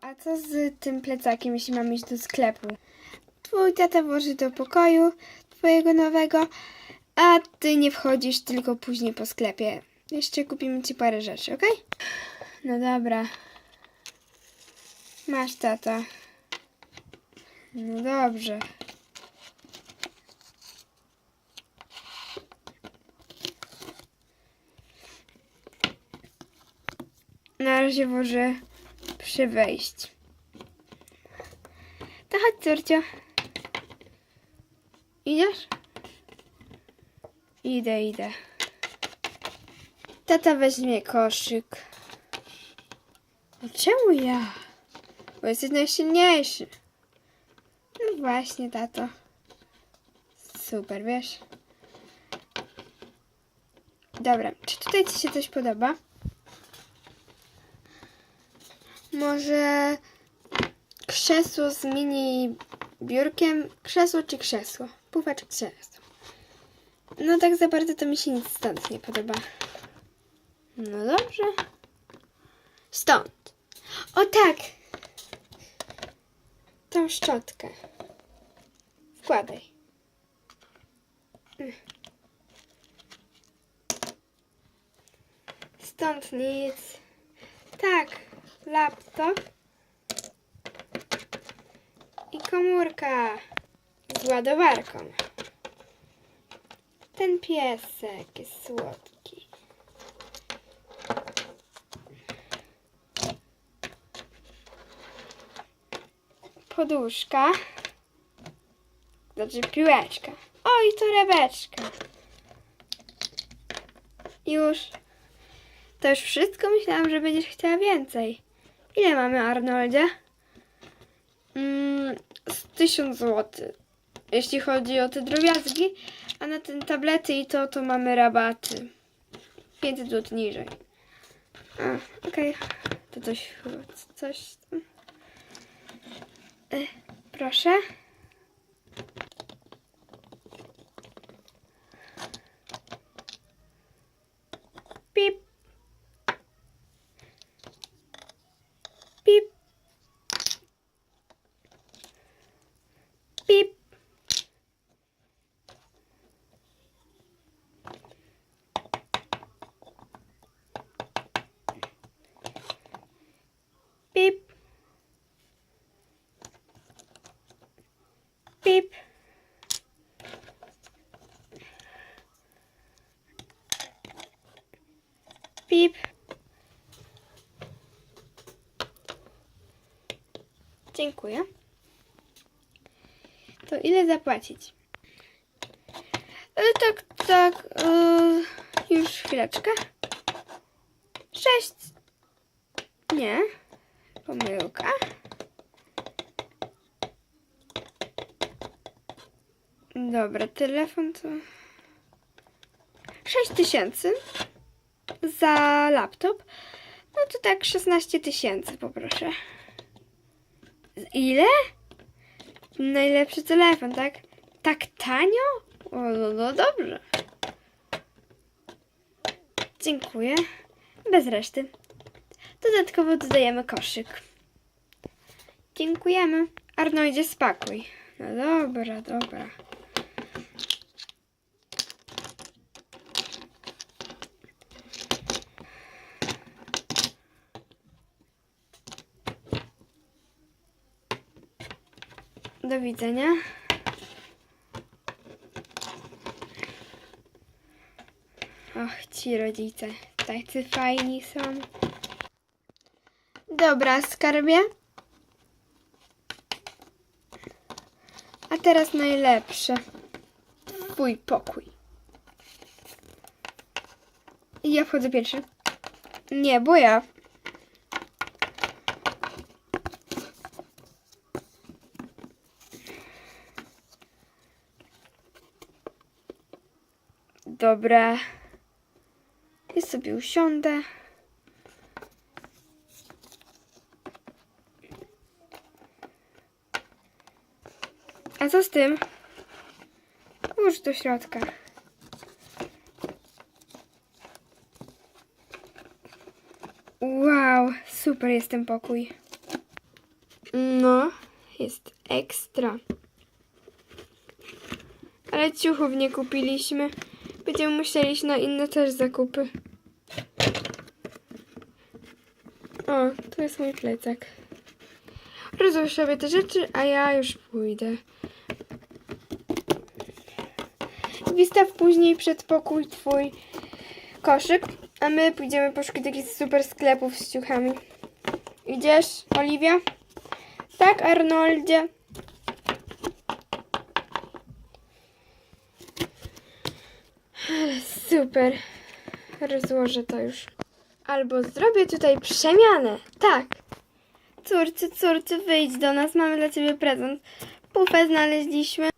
A co z tym plecakiem, jeśli mam iść do sklepu? Twój tata włoży do pokoju twojego nowego, a ty nie wchodzisz tylko później po sklepie. Jeszcze kupimy ci parę rzeczy, okej? No dobra. Masz tata. No dobrze. Na razie włożę przy wejściu. To chodź, córcio. Idziesz? Idę, idę. Tata weźmie koszyk. A czemu ja? Bo jesteś najsilniejszy. No właśnie, tato. Super, wiesz? Dobra, czy tutaj ci się coś podoba? Może krzesło z mini biurkiem? Krzesło czy krzesło? Pufa czy krzesło? No tak za bardzo to mi się nic stąd nie podoba. No dobrze. Stąd. O tak! Tą szczotkę. Wkładaj. Stąd nic. Tak, laptop i komórka z ładowarką. Ten piesek jest słodki. Poduszka. Znaczy piłeczka. O, i torebeczka. Już. To już wszystko? Myślałam, że będziesz chciała więcej. Ile mamy, Arnoldzie? Mm, z 1000 zł. Jeśli chodzi o te drobiazgi, a na te tablety i to, to mamy rabaty. 500 zł niżej. Okej. To coś, coś. E, proszę. Pip. Pip. Pip. Pip. Pip. Dziękuję. To ile zapłacić? E, tak, tak. E, już chwileczkę. Sześć. Nie. Pomyłka. Dobra, telefon to... Sześć tysięcy za laptop. No to tak 16 tysięcy poproszę. Ile? Najlepszy telefon, tak? Tak tanio? O, no, no dobrze. Dziękuję. Bez reszty. Dodatkowo dodajemy koszyk. Dziękujemy. Arnoldzie, spakuj. No dobra, dobra. Do widzenia. Och, ci rodzice, tacy fajni są. Dobra, skarbie. A teraz najlepsze. Twój pokój. Ja wchodzę pierwszy. Nie, bo ja. Dobra. Ja sobie usiądę. A co z tym? Włóż do środka. Wow, super jest ten pokój. No, jest ekstra. Ale ciuchów nie kupiliśmy. Będziemy musieli iść na inne też zakupy. O, tu jest mój plecak. Rozłóż sobie te rzeczy, a ja już pójdę. Wystaw później przedpokój twój koszyk, a my pójdziemy poszukać takich super sklepów z ciuchami. Idziesz, Oliwia? Tak, Arnoldzie. Ale super. Rozłożę to już. Albo zrobię tutaj przemianę. Tak. Córce, córce, wyjdź do nas. Mamy dla ciebie prezent. Pufę znaleźliśmy.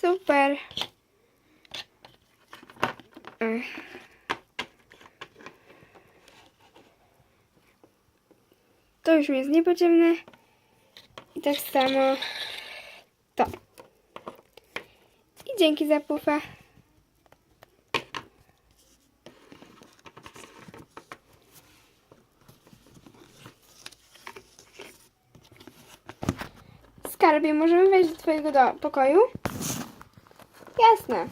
Super. To już mi jest niepotrzebne. I tak samo to. Dzięki za pufę. Skarbie, możemy wejść do twojego do pokoju? Jasne.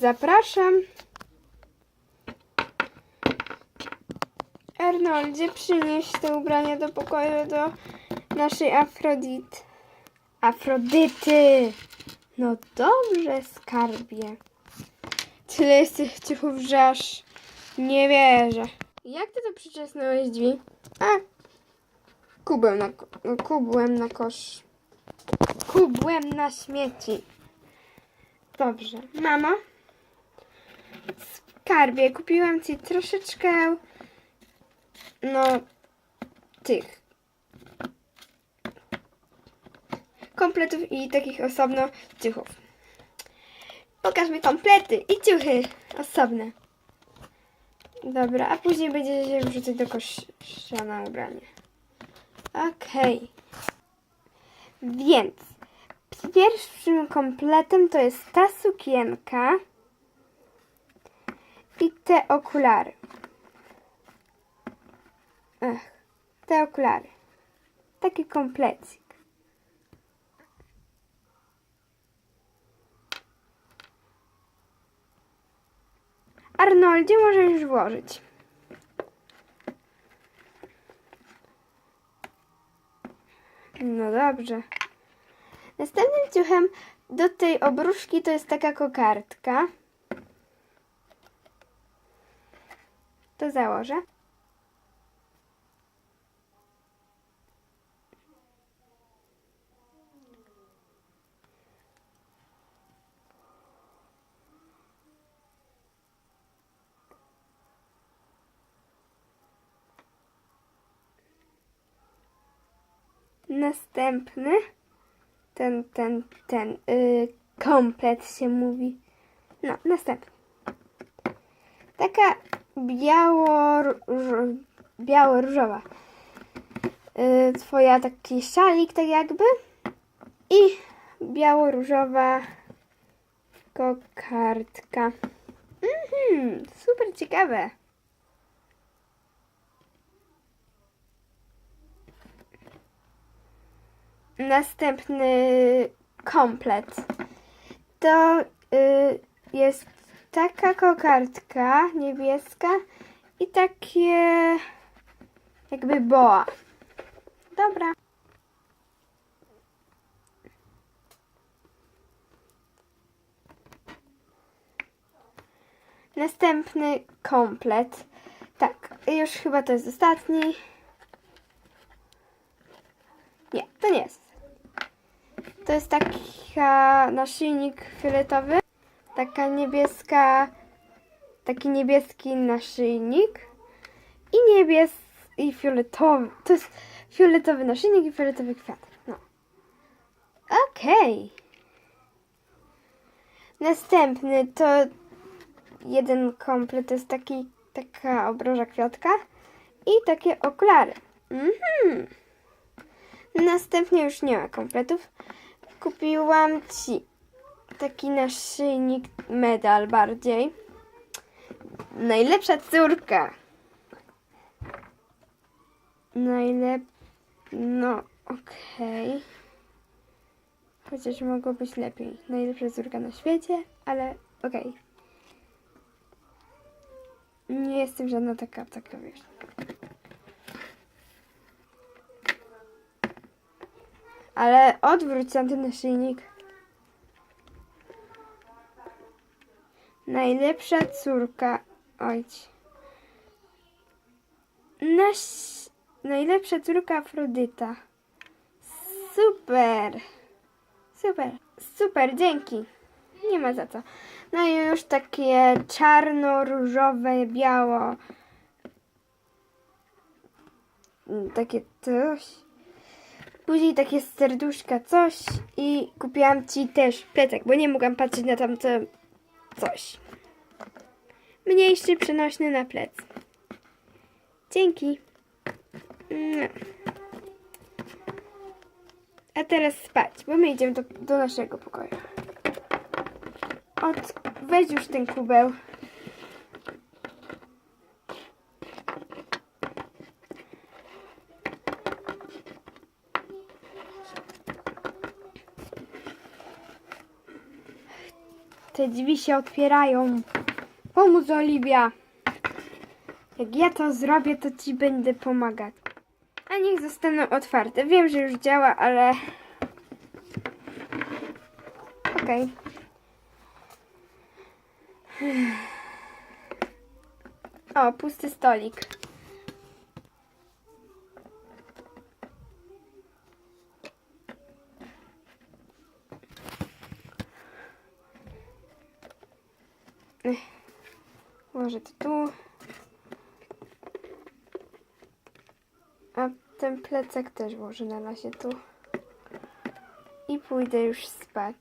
Zapraszam. Arnoldzie, przynieś te ubrania do pokoju do naszej Afrodity. Afrodyty! No dobrze, skarbie. Tyle jest tych ciuchów, że aż nie wierzę. Jak ty to przyczesnąłeś drzwi? A, kubłem na, kubłem na kosz. Kubłem na śmieci. Dobrze. Mamo? Skarbie, kupiłam ci troszeczkę no tych kompletów i takich osobno ciuchów. Pokaż mi komplety i ciuchy osobne. Dobra, a później będzie się wrzucać do kosza na ubranie. Okej. Więc pierwszym kompletem to jest ta sukienka i te okulary. Ech, te okulary. Taki komplecik. Arnoldzie możesz włożyć. No dobrze. Następnym ciuchem do tej obruszki to jest taka kokardka. To założę. Następny, ten, ten, ten, y, komplet się mówi. No, następny. Taka biało, róż- biało-różowa. Y, twoja taki szalik, tak jakby. I biało-różowa kokardka. Mhm, super ciekawe. Następny komplet. To y, jest taka kokardka niebieska i takie jakby boa. Dobra. Następny komplet. Tak, już chyba to jest ostatni. Nie, to nie jest. To jest taka naszyjnik fioletowy. Taka niebieska, taki niebieski naszyjnik. I niebies i fioletowy. To jest fioletowy naszyjnik i fioletowy kwiatek. No. Okej. Następny to jeden komplet. To jest taki, taka obroża kwiatka. I takie okulary. Mhm. Następnie już nie ma kompletów. Kupiłam ci taki naszyjnik, medal bardziej. Najlepsza córka. Najlep... No, okej. Chociaż mogło być lepiej. Najlepsza córka na świecie, ale okej. Nie jestem żadna taka, taka wiesz. Ale odwróć ten naszyjnik. Najlepsza córka. Ojć. Nasz... Najlepsza córka Afrodyta. Super. Super. Super, dzięki. Nie ma za co. No i już takie czarno, różowe, biało. Takie coś. Później takie serduszka, coś. I kupiłam ci też plecak, bo nie mogłam patrzeć na tamto coś. Mniejszy, przenośny na plec. Dzięki. Mm. A teraz spać, bo my idziemy do, do naszego pokoju. Od, weź już ten kubeł. Drzwi się otwierają. Pomóż Oliwia. Jak ja to zrobię, to ci będę pomagać. A niech zostaną otwarte. Wiem, że już działa, ale... Okej. O, pusty stolik. Może to tu. A ten plecak też włożę na razie tu. I pójdę już spać.